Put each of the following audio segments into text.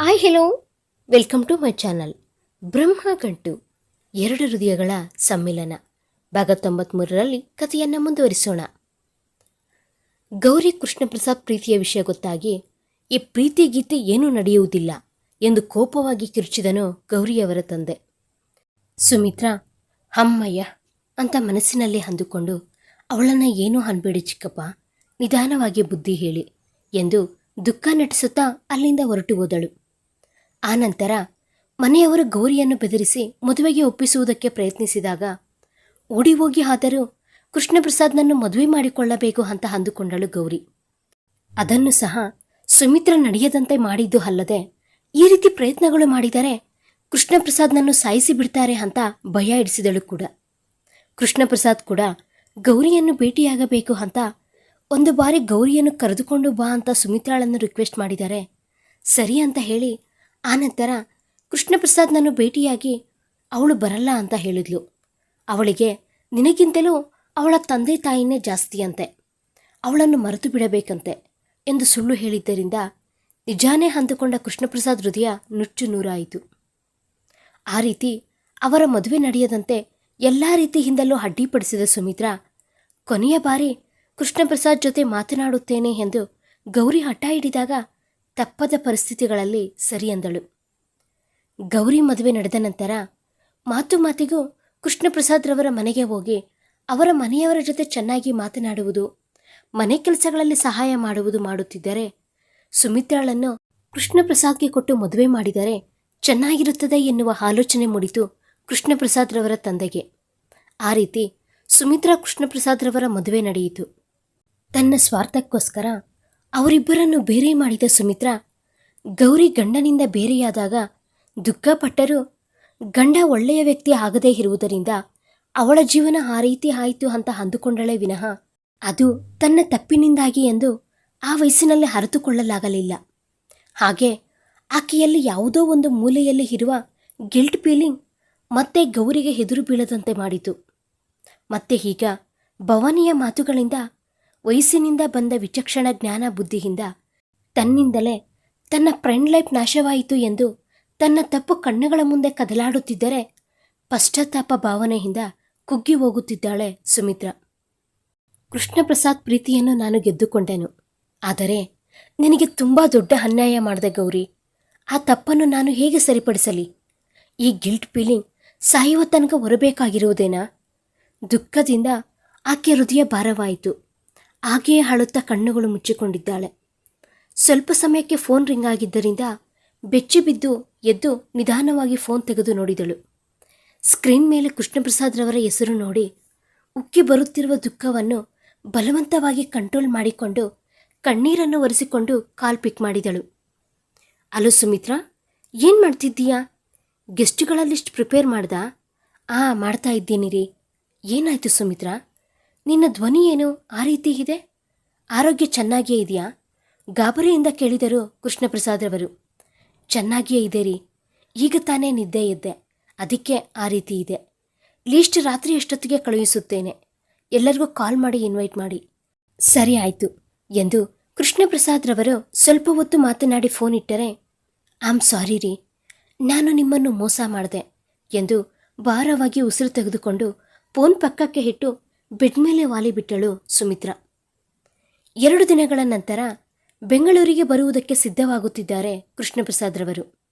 Hi hello welcome to my channel Brahma Gantu ಎರಡು ಹೃದಯಗಳ ಸಮ್ಮಿಲನ. ಭಾಗ ತೊಂಬತ್ಮೂರರಲ್ಲಿ ಕಥೆಯನ್ನು ಮುಂದುವರಿಸೋಣ. ಗೌರಿ ಕೃಷ್ಣಪ್ರಸಾದ್ ಪ್ರೀತಿಯ ವಿಷಯ ಗೊತ್ತಾಗಿ, ಈ ಪ್ರೀತಿ ಗೀತೆ ಏನೂ ನಡೆಯುವುದಿಲ್ಲ ಎಂದು ಕೋಪವಾಗಿ ಕಿರುಚಿದನು ಗೌರಿಯವರ ತಂದೆ. ಸುಮಿತ್ರಾ ಅಮ್ಮಯ್ಯ ಅಂತ ಮನಸ್ಸಿನಲ್ಲಿ ಅಂದುಕೊಂಡು ಅವಳನ್ನು ಏನೂ ಅನ್ಬೇಡಿ ಚಿಕ್ಕಪ್ಪ, ನಿಧಾನವಾಗಿ ಬುದ್ಧಿ ಹೇಳಿ ಎಂದು ದುಃಖ ನಟಿಸುತ್ತಾ ಅಲ್ಲಿಂದ ಹೊರಟು ಹೋದಳು. ಆನಂತರ ಮನೆಯವರು ಗೌರಿಯನ್ನು ಬೆದರಿಸಿ ಮದುವೆಗೆ ಒಪ್ಪಿಸುವುದಕ್ಕೆ ಪ್ರಯತ್ನಿಸಿದಾಗ ಓಡಿ ಹೋಗಿ ಆದರೂ ಕೃಷ್ಣಪ್ರಸಾದ್ನನ್ನು ಮದುವೆ ಮಾಡಿಕೊಳ್ಳಬೇಕು ಅಂತ ಅಂದುಕೊಂಡಳು ಗೌರಿ. ಅದನ್ನು ಸಹ ಸುಮಿತ್ರ ನಡೆಯದಂತೆ ಮಾಡಿದ್ದು ಅಲ್ಲದೆ, ಈ ರೀತಿ ಪ್ರಯತ್ನಗಳು ಮಾಡಿದರೆ ಕೃಷ್ಣಪ್ರಸಾದ್ನನ್ನು ಸಾಯಿಸಿ ಬಿಡ್ತಾರೆ ಅಂತ ಭಯ ಇಡಿಸಿದಳು ಕೂಡ. ಕೃಷ್ಣಪ್ರಸಾದ್ ಕೂಡ, ಗೌರಿಯನ್ನು ಭೇಟಿಯಾಗಬೇಕು ಅಂತ, ಒಂದು ಬಾರಿ ಗೌರಿಯನ್ನು ಕರೆದುಕೊಂಡು ಬಾ ಅಂತ ಸುಮಿತ್ರಾಳನ್ನು ರಿಕ್ವೆಸ್ಟ್ ಮಾಡಿದರೆ, ಸರಿ ಅಂತ ಹೇಳಿ ಆನಂತರ ಕೃಷ್ಣಪ್ರಸಾದ್ನನ್ನು ಭೇಟಿಯಾಗಿ ಅವಳು ಬರಲ್ಲ ಅಂತ ಹೇಳಿದ್ಲು. ಅವಳಿಗೆ ನಿನಗಿಂತಲೂ ಅವಳ ತಂದೆ ತಾಯಿನೇ ಜಾಸ್ತಿ ಅಂತೆ. ಅವಳನ್ನು ಮರೆತು ಬಿಡಬೇಕಂತೆ ಎಂದು ಸುಳ್ಳು ಹೇಳಿದ್ದರಿಂದ ನಿಜಾನೇ ಅಂದುಕೊಂಡ ಕೃಷ್ಣಪ್ರಸಾದ್ ಹೃದಯ ನುಚ್ಚು ನೂರಾಯಿತು. ಆ ರೀತಿ ಅವರ ಮದುವೆ ನಡೆಯದಂತೆ ಎಲ್ಲ ರೀತಿಯಿಂದಲೂ ಅಡ್ಡಿಪಡಿಸಿದ ಸುಮಿತ್ರಾ, ಕೊನೆಯ ಬಾರಿ ಕೃಷ್ಣಪ್ರಸಾದ್ ಜೊತೆ ಮಾತನಾಡುತ್ತೇನೆ ಎಂದು ಗೌರಿ ಹಠ ಹಿಡಿದಾಗ ತಪ್ಪದ ಪರಿಸ್ಥಿತಿಗಳಲ್ಲಿ ಸರಿ ಅಂದಳು. ಗೌರಿ ಮದುವೆ ನಡೆದ ನಂತರ ಮಾತು ಮಾತಿಗೂ ಕೃಷ್ಣಪ್ರಸಾದ್ರವರ ಮನೆಗೆ ಹೋಗಿ ಅವರ ಮನೆಯವರ ಜೊತೆ ಚೆನ್ನಾಗಿ ಮಾತನಾಡುವುದು, ಮನೆ ಕೆಲಸಗಳಲ್ಲಿ ಸಹಾಯ ಮಾಡುವುದು ಮಾಡುತ್ತಿದ್ದರೆ ಸುಮಿತ್ರಾಳನ್ನು ಕೃಷ್ಣಪ್ರಸಾದ್ಗೆ ಕೊಟ್ಟು ಮದುವೆ ಮಾಡಿದರೆ ಚೆನ್ನಾಗಿರುತ್ತದೆ ಎನ್ನುವ ಆಲೋಚನೆ ಮೂಡಿತು ಕೃಷ್ಣಪ್ರಸಾದ್ರವರ ತಂದೆಗೆ. ಆ ರೀತಿ ಸುಮಿತ್ರಾ ಕೃಷ್ಣಪ್ರಸಾದ್ರವರ ಮದುವೆ ನಡೆಯಿತು. ತನ್ನ ಸ್ವಾರ್ಥಕ್ಕೋಸ್ಕರ ಅವರಿಬ್ಬರನ್ನು ಬೇರೆ ಮಾಡಿದ ಸುಮಿತ್ರ ಗೌರಿ ಗಂಡನಿಂದ ಬೇರೆಯಾದಾಗ ದುಃಖಪಟ್ಟರೂ ಗಂಡ ಒಳ್ಳೆಯ ವ್ಯಕ್ತಿ ಆಗದೇ ಇರುವುದರಿಂದ ಅವಳ ಜೀವನ ಆ ರೀತಿ ಆಯಿತು ಅಂತ ಅಂದುಕೊಂಡಳೆ ವಿನಃ ಅದು ತನ್ನ ತಪ್ಪಿನಿಂದಾಗಿ ಎಂದು ಆ ವಯಸ್ಸಿನಲ್ಲಿ ಅರಿತುಕೊಳ್ಳಲಾಗಲಿಲ್ಲ. ಹಾಗೆ ಆಕೆಯಲ್ಲಿ ಯಾವುದೋ ಒಂದು ಮೂಲೆಯಲ್ಲಿ ಇರುವ ಗಿಲ್ಟ್ ಫೀಲಿಂಗ್ ಮತ್ತೆ ಗೌರಿಗೆ ಎದುರು ಬೀಳದಂತೆ ಮಾಡಿತು. ಮತ್ತೆ ಈಗ ಭವಾನಿಯ ಮಾತುಗಳಿಂದ ವಯಸ್ಸಿನಿಂದ ಬಂದ ವಿಚಕ್ಷಣ ಜ್ಞಾನ ಬುದ್ಧಿಯಿಂದ ತನ್ನಿಂದಲೇ ತನ್ನ ಫ್ರೆಂಡ್ ಲೈಫ್ ನಾಶವಾಯಿತು ಎಂದು ತನ್ನ ತಪ್ಪು ಕಣ್ಣುಗಳ ಮುಂದೆ ಕದಲಾಡುತ್ತಿದ್ದರೆ ಪಶ್ಚಾತ್ತಾಪ ಭಾವನೆಯಿಂದ ಕುಗ್ಗಿ ಹೋಗುತ್ತಿದ್ದಾಳೆ ಸುಮಿತ್ರ. ಕೃಷ್ಣಪ್ರಸಾದ್ ಪ್ರೀತಿಯನ್ನು ನಾನು ಗೆದ್ದುಕೊಂಡೆನು. ಆದರೆ ನಿನಗೆ ತುಂಬ ದೊಡ್ಡ ಅನ್ಯಾಯ ಮಾಡಿದೆ ಗೌರಿ. ಆ ತಪ್ಪನ್ನು ನಾನು ಹೇಗೆ ಸರಿಪಡಿಸಲಿ? ಈ ಗಿಲ್ಟ್ ಫೀಲಿಂಗ್ ಸಾಯುವ ತನಕ ಹೊರಬೇಕಾಗಿರುವುದೇನಾ? ದುಃಖದಿಂದ ಆಕೆ ಹೃದಯ ಭಾರವಾಯಿತು. ಹಾಗೆಯೇ ಅಳುತ್ತಾ ಕಣ್ಣುಗಳು ಮುಚ್ಚಿಕೊಂಡಿದ್ದಾಳೆ. ಸ್ವಲ್ಪ ಸಮಯಕ್ಕೆ ಫೋನ್ ರಿಂಗ್ ಆಗಿದ್ದರಿಂದ ಬೆಚ್ಚಿ ಬಿದ್ದು ಎದ್ದು ನಿಧಾನವಾಗಿ ಫೋನ್ ತೆಗೆದು ನೋಡಿದಳು. ಸ್ಕ್ರೀನ್ ಮೇಲೆ ಕೃಷ್ಣಪ್ರಸಾದ್ರವರ ಹೆಸರು ನೋಡಿ ಉಕ್ಕಿ ಬರುತ್ತಿರುವ ದುಃಖವನ್ನು ಬಲವಂತವಾಗಿ ಕಂಟ್ರೋಲ್ ಮಾಡಿಕೊಂಡು ಕಣ್ಣೀರನ್ನು ಒರೆಸಿಕೊಂಡು ಕಾಲ್ ಪಿಕ್ ಮಾಡಿದಳು. ಅಲೋ ಸುಮಿತ್ರಾ, ಏನು ಮಾಡ್ತಿದ್ದೀಯಾ? ಗೆಸ್ಟ್ಗಳ ಲಿಸ್ಟ್ ಪ್ರಿಪೇರ್ ಮಾಡ್ದಾ? ಆ, ಮಾಡ್ತಾ ಇದ್ದೀನಿ ರೀ ಏನಾಯ್ತು ಸುಮಿತ್ರಾ? ನಿನ್ನ ಧ್ವನಿ ಏನು? ಆ ರೀತಿ ಇದೆ? ಆರೋಗ್ಯ ಚೆನ್ನಾಗಿಯೇ ಇದೆಯಾ? ಗಾಬರಿಯಿಂದ ಕೇಳಿದರು ಕೃಷ್ಣಪ್ರಸಾದ್ರವರು, ಚೆನ್ನಾಗಿಯೇ ಇದೆ ರೀ. ಈಗ ತಾನೇ ನಿದ್ದೆ ಇದ್ದೆ ಅದಕ್ಕೆ ಆ ರೀತಿ ಇದೆ. ಲೀಸ್ಟ್ ರಾತ್ರಿ ಎಷ್ಟೊತ್ತಿಗೆ ಕಳುಹಿಸುತ್ತೇನೆ. ಎಲ್ಲರಿಗೂ ಕಾಲ್ ಮಾಡಿ ಇನ್ವೈಟ್ ಮಾಡಿ. ಸರಿ ಆಯಿತು ಎಂದು ಕೃಷ್ಣಪ್ರಸಾದ್ರವರು ಸ್ವಲ್ಪ ಹೊತ್ತು ಮಾತನಾಡಿ ಫೋನ್ ಇಟ್ಟರೆ, ಆಮ್ ಸಾರಿ ರೀ. ನಾನು ನಿಮ್ಮನ್ನು ಮೋಸ ಮಾಡಿದೆ ಎಂದು ಭಾರವಾಗಿ ಉಸಿರು ತೆಗೆದುಕೊಂಡು ಫೋನ್ ಪಕ್ಕಕ್ಕೆ ಇಟ್ಟು ಬೆಡ್ ಮೇಲೆ ವಾಲಿಬಿಟ್ಟಳು ಸುಮಿತ್ರ. ಎರಡು ದಿನಗಳ ನಂತರ ಬೆಂಗಳೂರಿಗೆ ಬರುವುದಕ್ಕೆ ಸಿದ್ಧವಾಗುತ್ತಿದ್ದಾರೆ ಕೃಷ್ಣಪ್ರಸಾದ್ರವರು.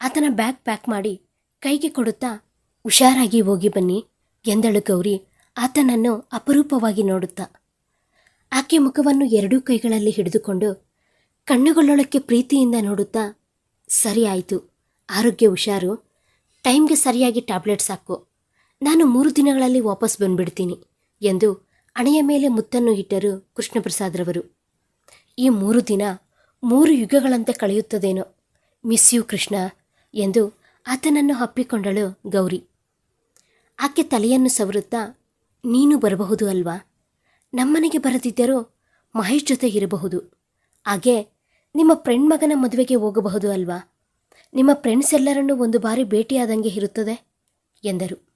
ಆತನ ಬ್ಯಾಗ್ ಪ್ಯಾಕ್ ಮಾಡಿ ಕೈಗೆ ಕೊಡುತ್ತಾ ಹುಷಾರಾಗಿ ಹೋಗಿ ಬನ್ನಿ ಎಂದಳು ಗೌರಿ ಆತನನ್ನು ಅಪರೂಪವಾಗಿ ನೋಡುತ್ತಾ. ಆಕೆ ಮುಖವನ್ನು ಎರಡೂ ಕೈಗಳಲ್ಲಿ ಹಿಡಿದುಕೊಂಡು ಕಣ್ಣುಗಳೊಳಕ್ಕೆ ಪ್ರೀತಿಯಿಂದ ನೋಡುತ್ತಾ, ಸರಿ ಆಯಿತು, ಆರೋಗ್ಯ ಹುಷಾರು, ಟೈಮ್ಗೆ ಸರಿಯಾಗಿ ಟ್ಯಾಬ್ಲೆಟ್ಸ್ ಹಾಕು ನಾನು ಮೂರು ದಿನಗಳಲ್ಲಿ ವಾಪಸ್ ಬಂದ್ಬಿಡ್ತೀನಿ ಎಂದು ಹಣೆಯ ಮೇಲೆ ಮುತ್ತನ್ನು ಇಟ್ಟರು ಕೃಷ್ಣಪ್ರಸಾದ್ರವರು. ಈ ಮೂರು ದಿನ ಮೂರು ಯುಗಗಳಂತೆ ಕಳೆಯುತ್ತದೇನೋ, ಮಿಸ್ ಯು ಕೃಷ್ಣ ಎಂದು ಆತನನ್ನು ಅಪ್ಪಿಕೊಂಡಳು ಗೌರಿ. ಆಕೆ ತಲೆಯನ್ನು ಸವರುತ್ತಾ, ನೀನು ಬರಬಹುದು ಅಲ್ವಾ? ನಮ್ಮನೆಗೆ ಬರದಿದ್ದರೂ ಮಹೇಶ್ ಜೊತೆ ಇರಬಹುದು. ಹಾಗೆ ನಿಮ್ಮ ಫ್ರೆಂಡ್ ಮಗನ ಮದುವೆಗೆ ಹೋಗಬಹುದು ಅಲ್ವಾ? ನಿಮ್ಮ ಫ್ರೆಂಡ್ಸ್ ಎಲ್ಲರನ್ನೂ ಒಂದು ಬಾರಿ ಭೇಟಿಯಾದಂಗೆ ಇರುತ್ತದೆ ಎಂದರು.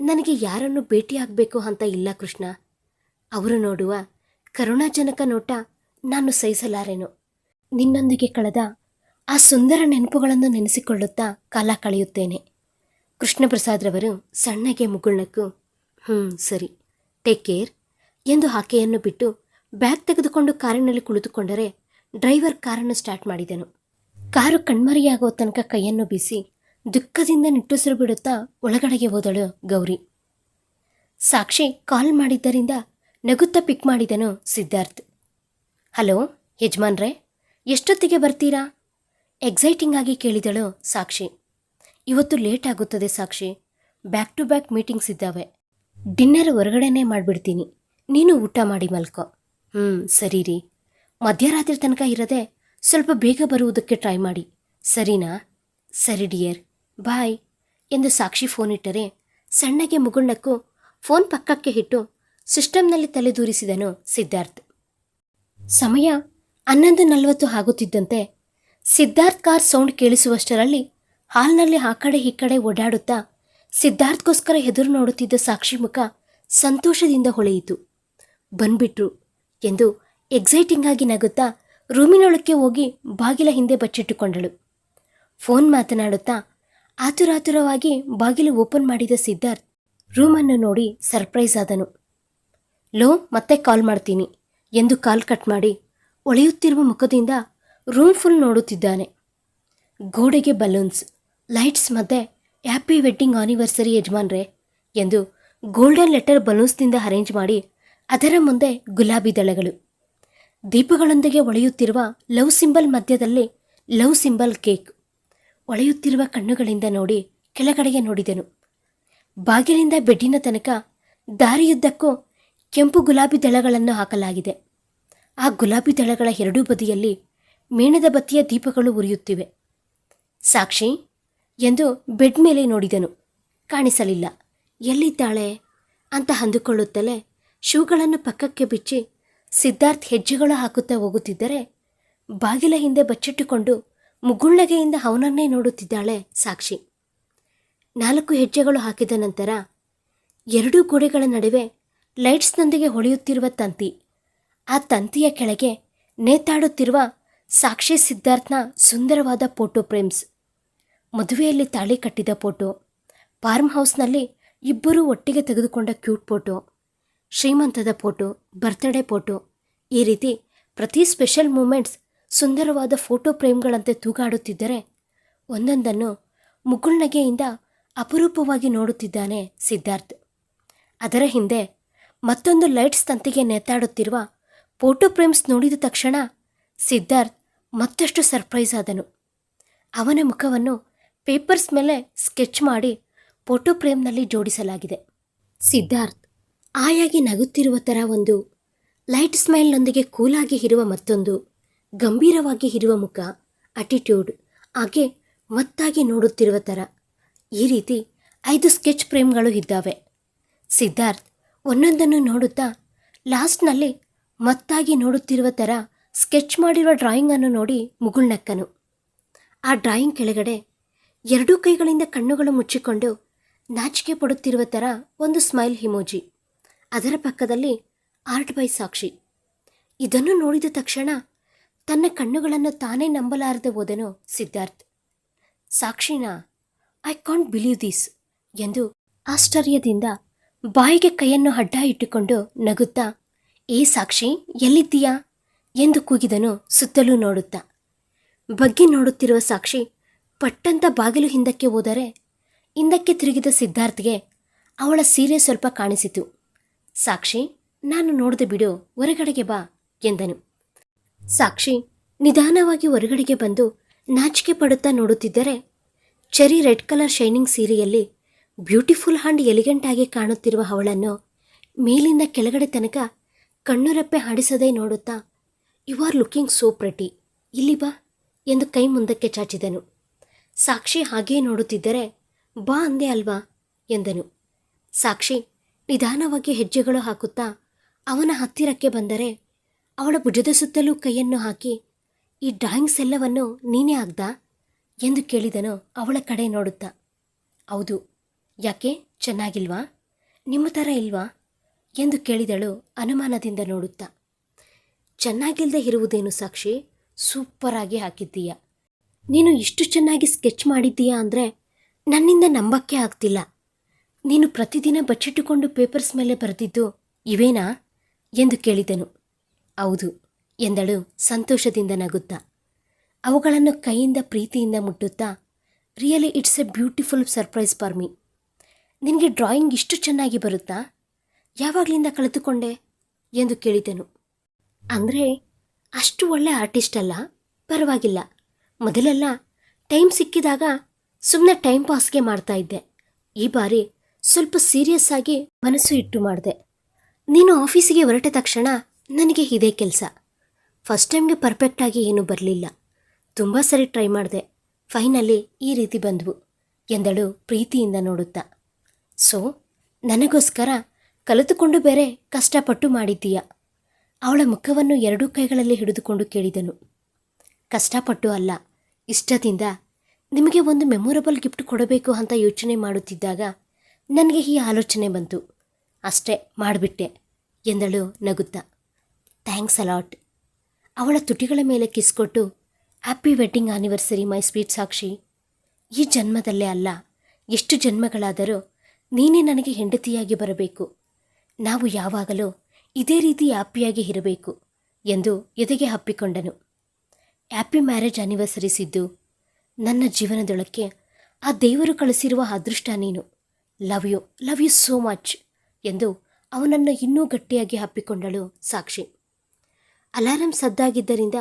ನನಗೆ ಯಾರನ್ನು ಭೇಟಿಯಾಗಬೇಕು ಅಂತ ಇಲ್ಲ ಕೃಷ್ಣ. ಅವರು ನೋಡುವ ಕರುಣಾಜನಕ ನೋಟ ನಾನು ಸಹಿಸಲಾರೆನು. ನಿನ್ನೊಂದಿಗೆ ಕಳೆದ ಆ ಸುಂದರ ನೆನಪುಗಳನ್ನು ನೆನೆಸಿಕೊಳ್ಳುತ್ತಾ ಕಾಲ ಕಳೆಯುತ್ತೇನೆ. ಕೃಷ್ಣಪ್ರಸಾದ್ರವರು ಸಣ್ಣಗೆ ಮುಗುಳ್ನಕ್ಕು ಹ್ಞೂ ಸರಿ ಟೇಕ್ ಕೇರ್ ಎಂದು ಆಕೆಯನ್ನು ಬಿಟ್ಟು ಬ್ಯಾಗ್ ತೆಗೆದುಕೊಂಡು ಕಾರಿನಲ್ಲಿ ಕುಳಿತುಕೊಂಡರೆ ಡ್ರೈವರ್ ಕಾರನ್ನು ಸ್ಟಾರ್ಟ್ ಮಾಡಿದನು. ಕಾರು ಕಣ್ಮರೆಯಾಗುವ ತನಕ ಕೈಯನ್ನು ಬೀಸಿ ದುಃಖದಿಂದ ನಿಟ್ಟುಸಿರು ಬಿಡುತ್ತಾ ಒಳಗಡೆಗೆ ಹೋದಳು ಗೌರಿ. ಸಾಕ್ಷಿ ಕಾಲ್ ಮಾಡಿದ್ದರಿಂದ ನಗುತ್ತಾ ಪಿಕ್ ಮಾಡಿದನು ಸಿದ್ಧಾರ್ಥ್. ಹಲೋ, ಯಜಮಾನ್ರೇ, ಎಷ್ಟೊತ್ತಿಗೆ ಬರ್ತೀರಾ? ಎಕ್ಸೈಟಿಂಗ್ ಆಗಿ ಕೇಳಿದಳು ಸಾಕ್ಷಿ. ಇವತ್ತು ಲೇಟ್ ಆಗುತ್ತದೆ Sakshi. Back to back meetings ಇದ್ದಾವೆ. ಡಿನ್ನರ್ ಹೊರಗಡೆನೇ ಮಾಡಿಬಿಡ್ತೀನಿ. ನೀನು ಊಟ ಮಾಡಿ ಮಲ್ಕೋ. ಹ್ಞೂ ಸರಿ ರೀ. ಮಧ್ಯರಾತ್ರಿ ತನಕ ಇರದೆ ಸ್ವಲ್ಪ ಬೇಗ ಬರುವುದಕ್ಕೆ ಟ್ರೈ ಮಾಡಿ. ಸರಿನಾ? ಸರಿ ಡಿಯರ್ ಬಾಯ್ ಎಂದು ಸಾಕ್ಷಿ ಫೋನ್ ಇಟ್ಟರೆ ಸಣ್ಣಗೆ ಮುಗುಳ್ನಕ್ಕು ಫೋನ್ ಪಕ್ಕಕ್ಕೆ ಇಟ್ಟು ಸಿಸ್ಟಮ್ನಲ್ಲಿ ತಲೆದೂರಿಸಿದನು ಸಿದ್ಧಾರ್ಥ್. ಸಮಯ ಹನ್ನೊಂದು ನಲವತ್ತು ಆಗುತ್ತಿದ್ದಂತೆ ಸಿದ್ಧಾರ್ಥ್ ಕಾರ್ ಸೌಂಡ್ ಕೇಳಿಸುವಷ್ಟರಲ್ಲಿ ಹಾಲ್ನಲ್ಲಿ ಆ ಕಡೆ ಈ ಕಡೆ ಓಡಾಡುತ್ತಾ ಸಿದ್ಧಾರ್ಥ್ಗೋಸ್ಕರ ಎದುರು ನೋಡುತ್ತಿದ್ದ ಸಾಕ್ಷಿ ಮುಖ ಸಂತೋಷದಿಂದ ಹೊಳೆಯಿತು. ಬಂದ್ಬಿಟ್ರು ಎಂದು ಎಕ್ಸೈಟಿಂಗ್ ಆಗಿ ನಗುತ್ತಾ ರೂಮಿನೊಳಕ್ಕೆ ಹೋಗಿ ಬಾಗಿಲ ಹಿಂದೆ ಬಚ್ಚಿಟ್ಟುಕೊಂಡಳು. ಫೋನ್ ಮಾತನಾಡುತ್ತಾ ಆತುರಾತುರವಾಗಿ ಬಾಗಿಲು ಓಪನ್ ಮಾಡಿದ ಸಿದ್ಧಾರ್ಥ್ ರೂಮನ್ನು ನೋಡಿ ಸರ್ಪ್ರೈಸ್ ಆದನು. ಲೋ, ಮತ್ತೆ ಕಾಲ್ ಮಾಡ್ತೀನಿ ಎಂದು ಕಾಲ್ ಕಟ್ ಮಾಡಿ ಒಳೆಯುತ್ತಿರುವ ಮುಖದಿಂದ ರೂಮ್ ಫುಲ್ ನೋಡುತ್ತಿದ್ದಾನೆ. ಗೋಡೆಗೆ ಬಲೂನ್ಸ್, ಲೈಟ್ಸ್ ಮತ್ತೆ ಹ್ಯಾಪಿ ವೆಡ್ಡಿಂಗ್ ಆನಿವರ್ಸರಿ ಯಜಮಾನ್ರೆ ಎಂದು ಗೋಲ್ಡನ್ ಲೆಟರ್ ಬಲೂನ್ಸ್ನಿಂದ ಅರೇಂಜ್ ಮಾಡಿ ಅದರ ಮುಂದೆ ಗುಲಾಬಿ ದಳಗಳು. ದೀಪಗಳೊಂದಿಗೆ ಒಳೆಯುತ್ತಿರುವ ಲವ್ ಸಿಂಬಲ್ ಮಧ್ಯದಲ್ಲಿ ಲವ್ ಸಿಂಬಲ್ ಕೇಕ್. ಒಳೆಯುತ್ತಿರುವ ಕಣ್ಣುಗಳಿಂದ ನೋಡಿ ಕೆಳಗಡೆಗೆ ನೋಡಿದೆನು. ಬಾಗಿಲಿಂದ ಬೆಡ್ಡಿನ ತನಕ ದಾರಿಯುದ್ದಕ್ಕೂ ಕೆಂಪು ಗುಲಾಬಿ ದಳಗಳನ್ನು ಹಾಕಲಾಗಿದೆ. ಆ ಗುಲಾಬಿ ದಳಗಳ ಎರಡೂ ಬದಿಯಲ್ಲಿ ಮೇಣದ ಬತ್ತಿಯ ದೀಪಗಳು ಉರಿಯುತ್ತಿವೆ. ಸಾಕ್ಷಿ, ಎಂದು ಬೆಡ್ ಮೇಲೆ ನೋಡಿದನು. ಕಾಣಿಸಲಿಲ್ಲ. ಎಲ್ಲಿದ್ದಾಳೆ? ಅಂತ ಅಂದುಕೊಳ್ಳುತ್ತಲೇ ಶೂಗಳನ್ನು ಪಕ್ಕಕ್ಕೆ ಬಿಚ್ಚಿ ಸಿದ್ಧಾರ್ಥ್ ಹೆಜ್ಜೆಗಳು ಹಾಕುತ್ತಾ ಹೋಗುತ್ತಿದ್ದರೆ ಬಾಗಿಲ ಹಿಂದೆ ಬಚ್ಚಿಟ್ಟುಕೊಂಡು ಮುಗುಳ್ನಗೆಯಿಂದ ಅವನನ್ನೇ ನೋಡುತ್ತಿದ್ದಾಳೆ ಸಾಕ್ಷಿ. ನಾಲ್ಕು ಹೆಜ್ಜೆಗಳು ಹಾಕಿದ ನಂತರ ಎರಡೂ ಗೋಡೆಗಳ ನಡುವೆ ಲೈಟ್ಸ್ನೊಂದಿಗೆ ಹೊಳೆಯುತ್ತಿರುವ ತಂತಿ. ಆ ತಂತಿಯ ಕೆಳಗೆ ನೇತಾಡುತ್ತಿರುವ ಸಾಕ್ಷಿ ಸಿದ್ಧಾರ್ಥ್ನ ಸುಂದರವಾದ ಫೋಟೋ ಫ್ರೇಮ್ಸ್. ಮದುವೆಯಲ್ಲಿ ತಾಳಿ ಕಟ್ಟಿದ ಫೋಟೋ. ಫಾರ್ಮ್ ಹೌಸ್ನಲ್ಲಿ ಇಬ್ಬರೂ ಒಟ್ಟಿಗೆ ತೆಗೆದುಕೊಂಡ ಕ್ಯೂಟ್ ಫೋಟೋ. ಶ್ರೀಮಂತದ ಫೋಟೋ, ಬರ್ತ್ಡೇ ಫೋಟೋ. ಈ ರೀತಿ ಪ್ರತಿ ಸ್ಪೆಷಲ್ ಮೂಮೆಂಟ್ಸ್ ಸುಂದರವಾದ ಫೋಟೋ ಫ್ರೇಮ್ಗಳಂತೆ ತೂಗಾಡುತ್ತಿದ್ದರೆ ಒಂದೊಂದನ್ನು ಮುಗುಳ್ನಗೆಯಿಂದ ಅಪರೂಪವಾಗಿ ನೋಡುತ್ತಿದ್ದಾನೆ ಸಿದ್ಧಾರ್ಥ್. ಅದರ ಹಿಂದೆ ಮತ್ತೊಂದು ಲೈಟ್ಸ್ ತಂತಿಗೆ ನೇತಾಡುತ್ತಿರುವ ಫೋಟೋ ಫ್ರೇಮ್ಸ್ ನೋಡಿದ ತಕ್ಷಣ ಸಿದ್ಧಾರ್ಥ್ ಮತ್ತಷ್ಟು ಸರ್ಪ್ರೈಸ್ ಆದನು. ಅವನ ಮುಖವನ್ನು ಪೇಪರ್ಸ್ ಮೇಲೆ ಸ್ಕೆಚ್ ಮಾಡಿ ಫೋಟೋ ಫ್ರೇಮ್ನಲ್ಲಿ ಜೋಡಿಸಲಾಗಿದೆ. ಸಿದ್ಧಾರ್ಥ್ ಆಯಾಗಿ ನಗುತ್ತಿರುವ ಥರ ಒಂದು ಲೈಟ್ ಸ್ಮೈಲ್ನೊಂದಿಗೆ ಕೂಲಾಗಿ ಇರುವ ಮತ್ತೊಂದು ಗಂಭೀರವಾಗಿ ಇರುವ ಮುಖ ಅಟಿಟ್ಯೂಡ್ ಹಾಗೆ ಮತ್ತಾಗಿ ನೋಡುತ್ತಿರುವ ಥರ. ಈ ರೀತಿ ಐದು ಸ್ಕೆಚ್ ಫ್ರೇಮ್ಗಳು ಇದ್ದಾವೆ. ಸಿದ್ಧಾರ್ಥ್ ಒಂದೊಂದನ್ನು ನೋಡುತ್ತಾ ಲಾಸ್ಟ್ನಲ್ಲಿ ಮತ್ತಾಗಿ ನೋಡುತ್ತಿರುವ ಥರ ಸ್ಕೆಚ್ ಮಾಡಿರುವ ಡ್ರಾಯಿಂಗನ್ನು ನೋಡಿ ಮುಗುಳ್ನಕ್ಕನು. ಆ ಡ್ರಾಯಿಂಗ್ ಕೆಳಗಡೆ ಎರಡೂ ಕೈಗಳಿಂದ ಕಣ್ಣುಗಳು ಮುಚ್ಚಿಕೊಂಡು ನಾಚಿಕೆ ಪಡುತ್ತಿರುವ ಥರ ಒಂದು ಸ್ಮೈಲ್ ಹಿಮೋಜಿ ಅದರ ಪಕ್ಕದಲ್ಲಿ ಆರ್ಟ್ ಬೈ ಸಾಕ್ಷಿ. ಇದನ್ನು ನೋಡಿದ ತಕ್ಷಣ ತನ್ನ ಕಣ್ಣುಗಳನ್ನು ತಾನೇ ನಂಬಲಾರದೆ ಹೋದನು ಸಿದ್ಧಾರ್ಥ್. ಸಾಕ್ಷಿನ ಐ ಕಾಂಟ್ ಬಿಲೀವ್ ದಿಸ್ ಎಂದು ಆಶ್ಚರ್ಯದಿಂದ ಬಾಯಿಗೆ ಕೈಯನ್ನು ಅಡ್ಡ ಇಟ್ಟುಕೊಂಡು ನಗುತ್ತಾ, ಏ ಸಾಕ್ಷಿ, ಎಲ್ಲಿದ್ದೀಯಾ? ಎಂದು ಕೂಗಿದನು ಸುತ್ತಲೂ ನೋಡುತ್ತಾ. ಬಗ್ಗಿ ನೋಡುತ್ತಿರುವ ಸಾಕ್ಷಿ ಪಟ್ಟಂತ ಬಾಗಿಲು ಹಿಂದಕ್ಕೆ ಹೋದರೆ ಹಿಂದಕ್ಕೆ ತಿರುಗಿದ ಸಿದ್ಧಾರ್ಥ್ಗೆ ಅವಳ ಸೀರೆ ಸ್ವಲ್ಪ ಕಾಣಿಸಿತು. ಸಾಕ್ಷಿ, ನಾನು ನೋಡಿದೆ ಬಿಡು, ಹೊರಗಡೆಗೆ ಬಾ ಎಂದನು. ಸಾಕ್ಷಿ, ನಿಧಾನವಾಗಿ ಹೊರಗಡೆಗೆ ಬಂದು ನಾಚಿಕೆ ಪಡುತ್ತಾ ನೋಡುತ್ತಿದ್ದರೆ, ಚೆರಿ ರೆಡ್ ಕಲರ್ ಶೈನಿಂಗ್ ಸೀರೆಯಲ್ಲಿ ಬ್ಯೂಟಿಫುಲ್ ಹ್ಯಾಂಡ್ ಎಲಿಗೆಂಟ್ ಆಗಿ ಕಾಣುತ್ತಿರುವ ಅವಳನ್ನು ಮೇಲಿಂದ ಕೆಳಗಡೆ ತನಕ ಕಣ್ಣುರೆಪ್ಪೆ ಹಾಡಿಸದೇ ನೋಡುತ್ತಾ you are looking so pretty ಇಲ್ಲಿ ಬಾ ಎಂದು ಕೈ ಮುಂದಕ್ಕೆ ಚಾಚಿದನು. ಸಾಕ್ಷಿ ಹಾಗೇ ನೋಡುತ್ತಿದ್ದರೆ, ಬಾ ಅಂದೆ ಅಲ್ವಾ? ಎಂದನು. ಸಾಕ್ಷಿ ನಿಧಾನವಾಗಿ ಹೆಜ್ಜೆಗಳು ಹಾಕುತ್ತಾ ಅವನ ಹತ್ತಿರಕ್ಕೆ ಬಂದರೆ ಅವಳ ಭುಜದ ಸುತ್ತಲೂ ಕೈಯನ್ನು ಹಾಕಿ, ಈ ಡ್ರಾಯಿಂಗ್ಸ್ ಎಲ್ಲವನ್ನು ನೀನೇ ಆಗ್ದಾ? ಎಂದು ಕೇಳಿದನು ಅವಳ ಕಡೆ ನೋಡುತ್ತಾ. ಹೌದು. ಯಾಕೆ? ಚೆನ್ನಾಗಿಲ್ವಾ? ನಿಮ್ಮ ಥರ ಇಲ್ವಾ? ಎಂದು ಕೇಳಿದಳು ಅನುಮಾನದಿಂದ ನೋಡುತ್ತಾ. ಚೆನ್ನಾಗಿಲ್ಲದೆ ಇರುವುದೇನು ಸಾಕ್ಷಿ? ಸೂಪರಾಗಿ ಹಾಕಿದ್ದೀಯ. ನೀನು ಇಷ್ಟು ಚೆನ್ನಾಗಿ ಸ್ಕೆಚ್ ಮಾಡಿದ್ದೀಯಾ ಅಂದರೆ ನನ್ನಿಂದ ನಂಬಕ್ಕೆ ಆಗ್ತಿಲ್ಲ. ನೀನು ಪ್ರತಿದಿನ ಬಚ್ಚಿಟ್ಟುಕೊಂಡು ಪೇಪರ್ಸ್ ಮೇಲೆ ಬರೆದಿದ್ದು ಇವೇನಾ? ಎಂದು ಕೇಳಿದನು. ಹೌದು ಎಂದಳು ಸಂತೋಷದಿಂದ ನಗುತ್ತಾ. ಅವುಗಳನ್ನು ಕೈಯಿಂದ ಪ್ರೀತಿಯಿಂದ ಮುಟ್ಟುತ್ತಾ really it's a beautiful surprise for me ನಿನಗೆ ಡ್ರಾಯಿಂಗ್ ಇಷ್ಟು ಚೆನ್ನಾಗಿ ಬರುತ್ತಾ? ಯಾವಾಗಲಿಂದ ಕಳೆದುಕೊಂಡೆ? ಎಂದು ಕೇಳಿದೆನು. ಅಂದರೆ, ಅಷ್ಟು ಒಳ್ಳೆ ಆರ್ಟಿಸ್ಟ್ ಅಲ್ಲ, ಪರವಾಗಿಲ್ಲ. ಮೊದಲೆಲ್ಲ ಟೈಮ್ ಸಿಕ್ಕಿದಾಗ ಸುಮ್ಮನೆ ಟೈಮ್ ಪಾಸ್ಗೆ ಮಾಡ್ತಾ ಇದ್ದೆ. ಈ ಬಾರಿ ಸ್ವಲ್ಪ ಸೀರಿಯಸ್ ಆಗಿ ಮನಸ್ಸು ಇಟ್ಟು ಮಾಡಿದೆ. ನೀನು ಆಫೀಸಿಗೆ ಹೊರಟ ತಕ್ಷಣ ನನಗೆ ಇದೇ ಕೆಲಸ. ಫಸ್ಟ್ ಟೈಮ್ಗೆ ಪರ್ಫೆಕ್ಟಾಗಿ ಏನೂ ಬರಲಿಲ್ಲ. ತುಂಬ ಸರಿ ಟ್ರೈ ಮಾಡಿದೆ. ಫೈನಲಿ ಈ ರೀತಿ ಬಂದವು. ಎಂದಳು ಪ್ರೀತಿಯಿಂದ ನೋಡುತ್ತಾ. ಸೊ, ನನಗೋಸ್ಕರ ಕಲಿತುಕೊಂಡು ಬೇರೆ ಕಷ್ಟಪಟ್ಟು ಮಾಡಿದ್ದೀಯ? ಅವಳ ಮುಖವನ್ನು ಎರಡೂ ಕೈಗಳಲ್ಲಿ ಹಿಡಿದುಕೊಂಡು ಕೇಳಿದನು. ಕಷ್ಟಪಟ್ಟು ಅಲ್ಲ, ಇಷ್ಟದಿಂದ ನಿಮಗೆ ಒಂದು ಮೆಮೊರಬಲ್ ಗಿಫ್ಟ್ ಕೊಡಬೇಕು ಅಂತ ಯೋಚನೆ ಮಾಡುತ್ತಿದ್ದಾಗ ನನಗೆ ಈ ಆಲೋಚನೆ ಬಂತು. ಅಷ್ಟೇ, ಮಾಡಿಬಿಟ್ಟೆ, ಎಂದಳು ನಗುತ್ತಾ. ಥ್ಯಾಂಕ್ಸ್ ಅಲಾಟ್ ಅವಳ ತುಟಿಗಳ ಮೇಲೆ ಕಿಸ್ ಕೊಟ್ಟು happy wedding anniversary my sweet Sakshi ಈ ಜನ್ಮದಲ್ಲೇ ಅಲ್ಲ, ಎಷ್ಟು ಜನ್ಮಗಳಾದರೂ ನೀನೇ ನನಗೆ ಹೆಂಡತಿಯಾಗಿ ಬರಬೇಕು. ನಾವು ಯಾವಾಗಲೂ ಇದೇ ರೀತಿ ಹ್ಯಾಪಿಯಾಗಿ ಇರಬೇಕು, ಎಂದು ಎದೆಗೆ ಹಪ್ಪಿಕೊಂಡನು ಹ್ಯಾಪಿ ಮ್ಯಾರೇಜ್ ಆನಿವರ್ಸರಿ ಸಿದ್ದು. ನನ್ನ ಜೀವನದೊಳಕ್ಕೆ ಆ ದೇವರು ಕಳಿಸಿರುವ ಅದೃಷ್ಟ ನೀನು. Love you love you so much ಎಂದು ಅವನನ್ನು ಇನ್ನೂ ಗಟ್ಟಿಯಾಗಿ ಹಪ್ಪಿಕೊಂಡಳು ಸಾಕ್ಷಿ. ಅಲಾರಂ ಸದ್ದಾಗಿದ್ದರಿಂದ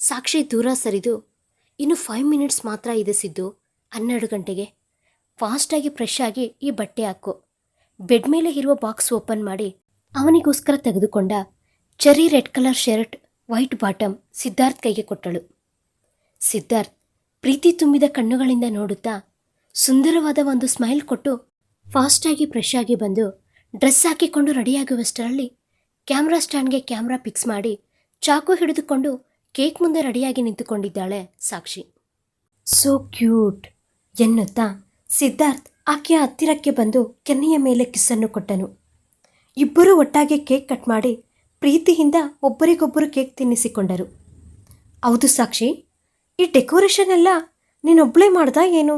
ಸಾಕ್ಷಿ ದೂರ ಸರಿದು ಇನ್ನು ಫೈವ್ ಮಿನಿಟ್ಸ್ ಮಾತ್ರ ಇದೆ ಸಿದ್ದು, ಹನ್ನೆರಡು ಗಂಟೆಗೆ. ಫಾಸ್ಟಾಗಿ ಫ್ರೆಶ್ ಆಗಿ ಈ ಬಟ್ಟೆ ಹಾಕು. ಬೆಡ್ ಮೇಲೆ ಇರುವ ಬಾಕ್ಸ್ ಓಪನ್ ಮಾಡಿ ಅವನಿಗೋಸ್ಕರ ತೆಗೆದುಕೊಂಡ cherry red colour shirt white bottom Siddharth ಕೈಗೆ ಕೊಟ್ಟಳು. ಸಿದ್ಧಾರ್ಥ್ ಪ್ರೀತಿ ತುಂಬಿದ ಕಣ್ಣುಗಳಿಂದ ನೋಡುತ್ತಾ ಸುಂದರವಾದ ಒಂದು ಸ್ಮೈಲ್ ಕೊಟ್ಟು ಫಾಸ್ಟಾಗಿ ಫ್ರೆಶ್ ಆಗಿ ಬಂದು ಡ್ರೆಸ್ ಹಾಕಿಕೊಂಡು ರೆಡಿಯಾಗುವಷ್ಟರಲ್ಲಿ ಕ್ಯಾಮ್ರಾ ಸ್ಟ್ಯಾಂಡ್ಗೆ ಕ್ಯಾಮ್ರಾ ಫಿಕ್ಸ್ ಮಾಡಿ ಚಾಕು ಹಿಡಿದುಕೊಂಡು ಕೇಕ್ ಮುಂದೆ ರೆಡಿಯಾಗಿ ನಿಂತುಕೊಂಡಿದ್ದಾಳೆ ಸಾಕ್ಷಿ. ಸೋ ಕ್ಯೂಟ್ ಎನ್ನುತ್ತಾ ಸಿದ್ಧಾರ್ಥ್ ಆಕೆಯ ಹತ್ತಿರಕ್ಕೆ ಬಂದು ಕೆನ್ನೆಯ ಮೇಲೆ ಕಿಸ್ಸನ್ನು ಕೊಟ್ಟನು. ಇಬ್ಬರೂ ಒಟ್ಟಾಗಿ ಕೇಕ್ ಕಟ್ ಮಾಡಿ ಪ್ರೀತಿಯಿಂದ ಒಬ್ಬರಿಗೊಬ್ಬರು ಕೇಕ್ ತಿನ್ನಿಸಿಕೊಂಡರು. ಹೌದು ಸಾಕ್ಷಿ, ಈ ಡೆಕೋರೇಷನ್ ಎಲ್ಲ ನೀನೊಬ್ಬಳೇ ಮಾಡ್ದ ಏನು?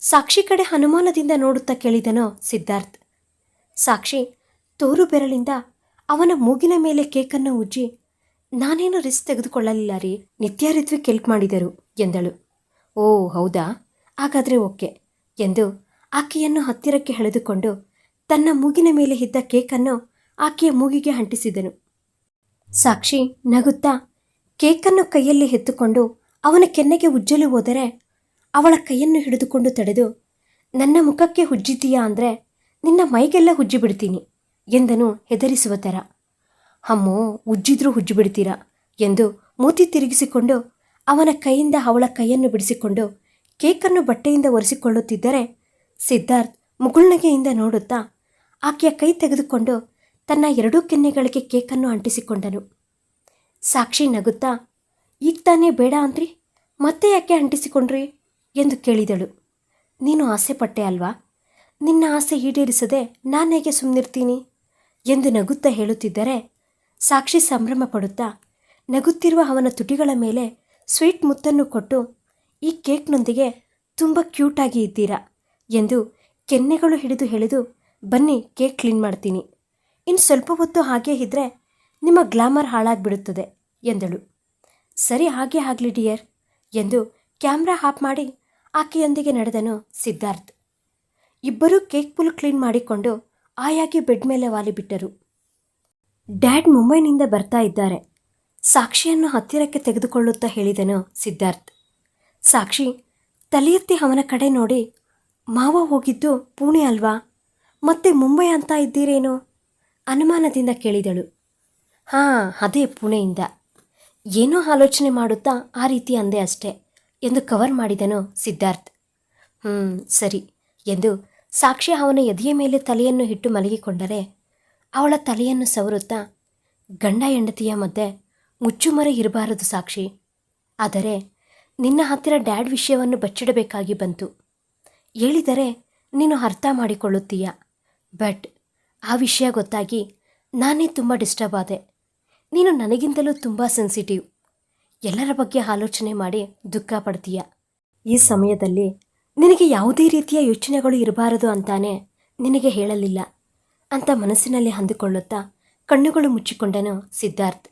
ಸಾಕ್ಷಿ ಕಡೆ ಹನುಮಾನದಿಂದ ನೋಡುತ್ತಾ ಕೇಳಿದನೋ ಸಿದ್ಧಾರ್ಥ್. ಸಾಕ್ಷಿ ತೋರು ಬೆರಳಿಂದ ಅವನ ಮೂಗಿನ ಮೇಲೆ ಕೇಕನ್ನು ಉಜ್ಜಿ ನಾನೇನು ರಿಸ್ಕ್ ತೆಗೆದುಕೊಳ್ಳಲಿಲ್ಲ ರೀ. ನಿತ್ಯ ರಿತ್ವಿ ಕೆಲ್ಪ್ ಮಾಡಿದರು ಎಂದಳು. ಓ, ಹೌದಾ? ಹಾಗಾದರೆ ಓಕೆ ಎಂದು ಆಕೆಯನ್ನು ಹತ್ತಿರಕ್ಕೆ ಎಳೆದುಕೊಂಡು ತನ್ನ ಮೂಗಿನ ಮೇಲೆ ಇದ್ದ ಕೇಕನ್ನು ಆಕೆಯ ಮೂಗಿಗೆ ಅಂಟಿಸಿದನು. ಸಾಕ್ಷಿ ನಗುತ್ತಾ ಕೇಕನ್ನು ಕೈಯಲ್ಲಿ ಎತ್ತುಕೊಂಡು ಅವನ ಕೆನ್ನೆಗೆ ಉಜ್ಜಲು ಹೋದರೆ ಅವಳ ಕೈಯನ್ನು ಹಿಡಿದುಕೊಂಡು ತಡೆದು, ನನ್ನ ಮುಖಕ್ಕೆ ಹುಜ್ಜಿದ್ದೀಯಾ ಅಂದರೆ ನಿನ್ನ ಮೈಗೆಲ್ಲ ಹುಜ್ಜಿಬಿಡ್ತೀನಿ ಎಂದನು ಹೆದರಿಸುವ ಥರ. ಅಮ್ಮೋ, ಉಜ್ಜಿದ್ರೂ ಉಜ್ಜಿ ಬಿಡ್ತೀರಾ ಎಂದು ಮೂತಿ ತಿರುಗಿಸಿಕೊಂಡು ಅವನ ಕೈಯಿಂದ ಅವಳ ಕೈಯನ್ನು ಬಿಡಿಸಿಕೊಂಡು ಕೇಕನ್ನು ಬಟ್ಟೆಯಿಂದ ಒರೆಸಿಕೊಳ್ಳುತ್ತಿದ್ದರೆ ಸಿದ್ಧಾರ್ಥ್ ಮುಗುಳ್ನಗೆಯಿಂದ ನೋಡುತ್ತಾ ಆಕೆಯ ಕೈ ತೆಗೆದುಕೊಂಡು ತನ್ನ ಎರಡೂ ಕೆನ್ನೆಗಳಿಗೆ ಕೇಕನ್ನು ಅಂಟಿಸಿಕೊಂಡನು. ಸಾಕ್ಷಿ ನಗುತ್ತಾ, ಈಗ ತಾನೇ ಬೇಡ ಅಂದ್ರಿ? ಮತ್ತೆ ಯಾಕೆ ಅಂಟಿಸಿಕೊಂಡ್ರಿ? ಎಂದು ಕೇಳಿದಳು. ನೀನು ಆಸೆ ಪಟ್ಟೆ ಅಲ್ವಾ? ನಿನ್ನ ಆಸೆ ಈಡೇರಿಸದೆ ನಾನೇಗೆ ಸುಮ್ಮನಿರ್ತೀನಿ ಎಂದು ನಗುತ್ತಾ ಹೇಳುತ್ತಿದ್ದರೆ ಸಾಕ್ಷಿ ಸಂಭ್ರಮ ಪಡುತ್ತಾ ನಗುತ್ತಿರುವ ಅವನ ತುಟಿಗಳ ಮೇಲೆ ಸ್ವೀಟ್ ಮುತ್ತನ್ನು ಕೊಟ್ಟು, ಈ ಕೇಕ್ನೊಂದಿಗೆ ತುಂಬ ಕ್ಯೂಟಾಗಿ ಇದ್ದೀರಾ? ಎಂದು ಕೆನ್ನೆಗಳು ಹಿಡಿದು ಎಳೆದು ಬನ್ನಿ, ಕೇಕ್ ಕ್ಲೀನ್ ಮಾಡ್ತೀನಿ. ಇನ್ನು ಸ್ವಲ್ಪ ಹೊತ್ತು ಹಾಗೇ ಇದ್ದರೆ ನಿಮ್ಮ ಗ್ಲಾಮರ್ ಹಾಳಾಗ್ಬಿಡುತ್ತದೆ, ಎಂದಳು. ಸರಿ, ಹಾಗೆ ಆಗಲಿ, ಡಿಯರ್, ಎಂದು ಕ್ಯಾಮ್ರಾ ಆಫ್ ಮಾಡಿ ಆಕೆಯೊಂದಿಗೆ ನಡೆದನು ಸಿದ್ಧಾರ್ಥ್. ಇಬ್ಬರೂ ಕೇಕ್ ಫುಲ್ ಕ್ಲೀನ್ ಮಾಡಿಕೊಂಡು ಆಯಾಗಿ ಬೆಡ್ ಮೇಲೆ ವಾಲಿಬಿಟ್ಟರು. ಡ್ಯಾಡ್ ಮುಂಬೈನಿಂದ ಬರ್ತಾ ಇದ್ದಾರೆ. ಸಾಕ್ಷಿಯನ್ನು ಹತ್ತಿರಕ್ಕೆ ತೆಗೆದುಕೊಳ್ಳುತ್ತಾ ಹೇಳಿದನು ಸಿದ್ಧಾರ್ಥ್. ಸಾಕ್ಷಿ, ತಲೆಯೆತ್ತಿ ಅವನ ಕಡೆ ನೋಡಿ, ಮಾವ ಹೋಗಿದ್ದು ಪುಣೆ ಅಲ್ವಾ? ಮತ್ತೆ ಮುಂಬೈ ಅಂತ ಇದ್ದೀರೇನೋ? ಅನುಮಾನದಿಂದ ಕೇಳಿದಳು. ಹಾಂ, ಅದೇ ಪುಣೆಯಿಂದ. ಏನೋ ಆಲೋಚನೆ ಮಾಡುತ್ತಾ ಆ ರೀತಿ ಅಂದೆ ಅಷ್ಟೆ ಎಂದು ಕವರ್ ಮಾಡಿದನು ಸಿದ್ಧಾರ್ಥ್. ಹ್ಞೂ ಸರಿ ಎಂದು ಸಾಕ್ಷಿ ಅವನ ಎದೆಯ ಮೇಲೆ ತಲೆಯನ್ನು ಇಟ್ಟು ಮಲಗಿಕೊಂಡರೆ ಅವಳ ತಲೆಯನ್ನು ಸವರುತ್ತಾ ಗಂಡ ಹೆಂಡತಿಯ ಮಧ್ಯೆ ಮುಚ್ಚುಮರೆ ಇರಬಾರದು ಸಾಕ್ಷಿ. ಆದರೆ ನಿನ್ನ ಹತ್ತಿರ ಡ್ಯಾಡ್ ವಿಷಯವನ್ನು ಬಚ್ಚಿಡಬೇಕಾಗಿ ಬಂತು. ಹೇಳಿದರೆ ನೀನು ಅರ್ಥ ಮಾಡಿಕೊಳ್ಳುತ್ತೀಯ. ಬಟ್ ಆ ವಿಷಯ ಗೊತ್ತಾಗಿ ನಾನೇ ತುಂಬ ಡಿಸ್ಟರ್ಬ್ ಆದೆ. ನೀನು ನನಗಿಂತಲೂ ತುಂಬ ಸೆನ್ಸಿಟಿವ್. ಎಲ್ಲರ ಬಗ್ಗೆ ಆಲೋಚನೆ ಮಾಡಿ ದುಃಖ ಪಡ್ತೀಯ. ಈ ಸಮಯದಲ್ಲಿ ನಿನಗೆ ಯಾವುದೇ ರೀತಿಯ ಯೋಚನೆಗಳು ಇರಬಾರದು ಅಂತಾನೆ ನಿನಗೆ ಹೇಳಲಿಲ್ಲ. ಅಂತ ಮನಸ್ಸಿನಲ್ಲಿ ಅಂದುಕೊಳ್ಳುತ್ತಾ ಕಣ್ಣುಗಳು ಮುಚ್ಚಿಕೊಂಡನು ಸಿದ್ಧಾರ್ಥ್.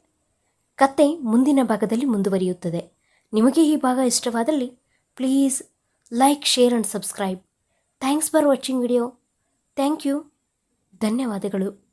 ಕತೆ ಮುಂದಿನ ಭಾಗದಲ್ಲಿ ಮುಂದುವರಿಯುತ್ತದೆ. ನಿಮಗೆ ಈ ಭಾಗ ಇಷ್ಟವಾದಲ್ಲಿ please like, share and subscribe. Thanks for watching video. Thank you. ಧನ್ಯವಾದಗಳು.